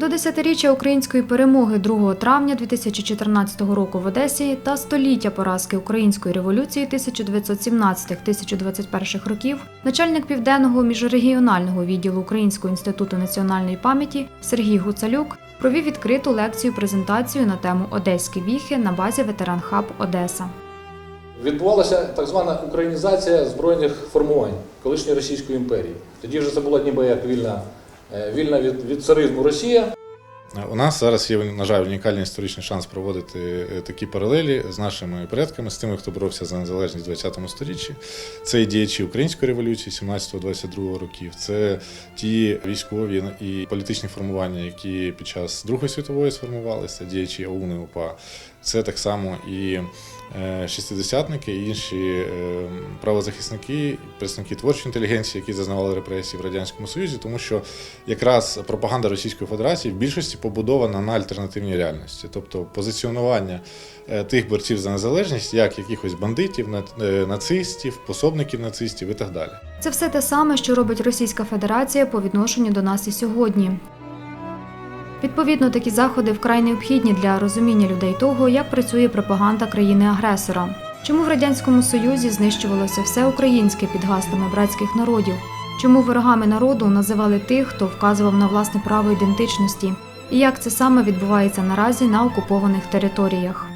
До 10-річчя української перемоги 2 травня 2014 року в Одесі та століття поразки української революції 1917-1921 років начальник південного міжрегіонального відділу Українського інституту національної пам'яті Сергій Гуцалюк провів відкриту лекцію презентацію на тему Одеські віхи на базі ветеран Хаб Одеса. Відбувалася так звана українізація збройних формувань колишньої Російської імперії. Тоді вже це була ніби як вільна, вільна від, від царизму Росія. У нас зараз є, на жаль, унікальний історичний шанс проводити е, такі паралелі з нашими предками, з тими, хто боровся за незалежність в 20 сторіччі. Це і діячі української революції 17-22 років, це ті військові і політичні формування, які під час Другої світової сформувалися, діячі ОУН і УПА. Це так само і е, шістидесятники, і інші е, правозахисники, представники творчої інтелігенції, які зазнавали репресій в Радянському Союзі, тому що якраз пропаганда Російської Федерації в більшості побудована на альтернативній реальності, тобто позиціонування е, тих борців за незалежність як якихось бандитів, е, нацистів, пособників нацистів і так далі. Це все те саме, що робить Російська Федерація по відношенню до нас і сьогодні. Відповідно, такі заходи вкрай необхідні для розуміння людей того, як працює пропаганда країни-агресора. Чому в радянському союзі знищувалося все українське під гаслами братських народів? Чому ворогами народу називали тих, хто вказував на власне право ідентичності? І як це саме відбувається наразі на окупованих територіях?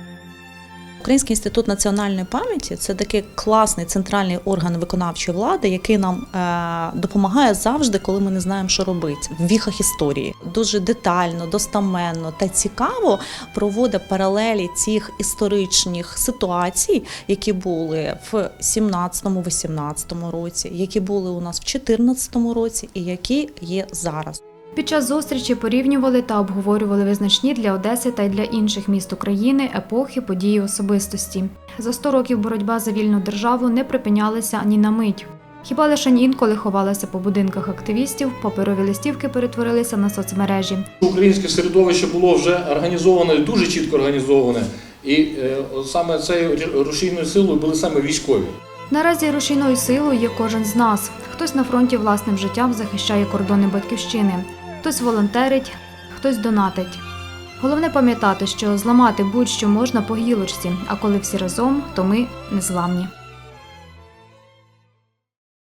Український інститут національної пам'яті це такий класний центральний орган виконавчої влади, який нам е, допомагає завжди, коли ми не знаємо, що робити в віхах історії. Дуже детально, достаменно та цікаво проводить паралелі цих історичних ситуацій, які були в 17-18 році, які були у нас в 14 році, і які є зараз. Під час зустрічі порівнювали та обговорювали визначні для Одеси та й для інших міст України епохи, події, особистості. За 100 років боротьба за вільну державу не припинялася ані на мить. Хіба лише інколи ховалася по будинках активістів, паперові листівки перетворилися на соцмережі. Українське середовище було вже організоване, дуже чітко організоване. І е, саме цією рушійною силою були саме військові. Наразі рушійною силою є кожен з нас. Хтось на фронті власним життям захищає кордони батьківщини, хтось волонтерить, хтось донатить. Головне пам'ятати, що зламати будь-що можна по гілочці, а коли всі разом, то ми незламні.